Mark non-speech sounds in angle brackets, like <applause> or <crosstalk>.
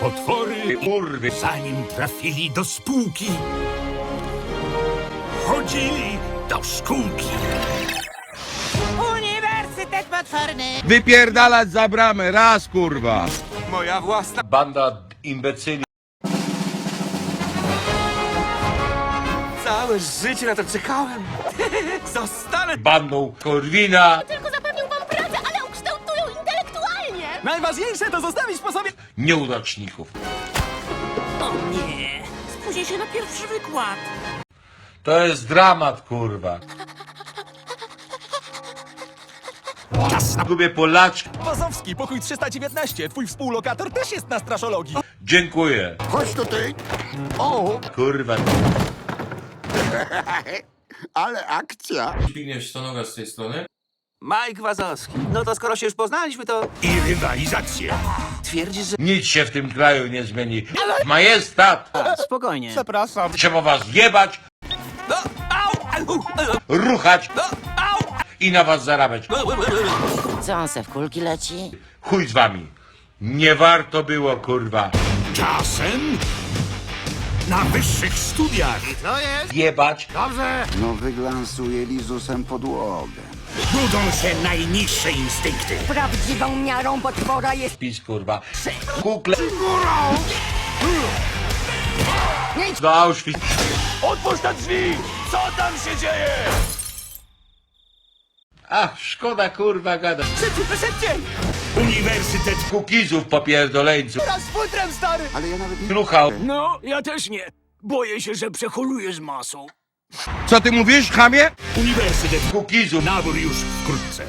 Potwory Kurwy. zanim trafili do spółki, chodzili do szkółki. Uniwersytet potworny! Wypierdalać za bramę, raz kurwa. Moja własna... Banda imbecyli. Całe życie na to czekałem. <laughs> Zostanę... Bandą Korwina. Najważniejsze to zostawić po sobie... Nieudaczników. O nie, spóźnię się na pierwszy wykład. To jest dramat, kurwa. Czas na Lubię Polaczki. Wazowski, pokój 319. Twój współlokator też jest na straszologii. Dziękuję. Chodź tutaj. O, Kurwa. <laughs> ale akcja. Zbigniew Stonoga z tej strony. Mike Wazowski. No to skoro się już poznaliśmy, to i rywalizację. twierdzisz, że... Nic się w tym kraju nie zmieni. Majestat. Spokojnie. Przepraszam. Trzeba was jebać, No, au, au, au, ruchać no, au. i na was zarabiać. Co on se w kulki leci? Chuj z wami. Nie warto było, kurwa. Czasem na wyższych studiach Jebać. No wyglansuje Lizusem podłogę. budzą się najniższe instynkty. Prawdziwą miarą potwora jest... Pis, kurwa. Kukle. Do Auschwitz. Otwórz te drzwi! Co tam się dzieje? Ach, szkoda, kurwa, gada. Szybciej, szybciej! Uniwersytet Kukizów popierdoleńców. Raz z futrem, stary! Ale ja nawet nie... Ruchał. No, ja też nie. Boję się, że przeholujesz masą. Co ty mówisz, chamie? Uniwersytet Kukizów. Nabór już wkrótce.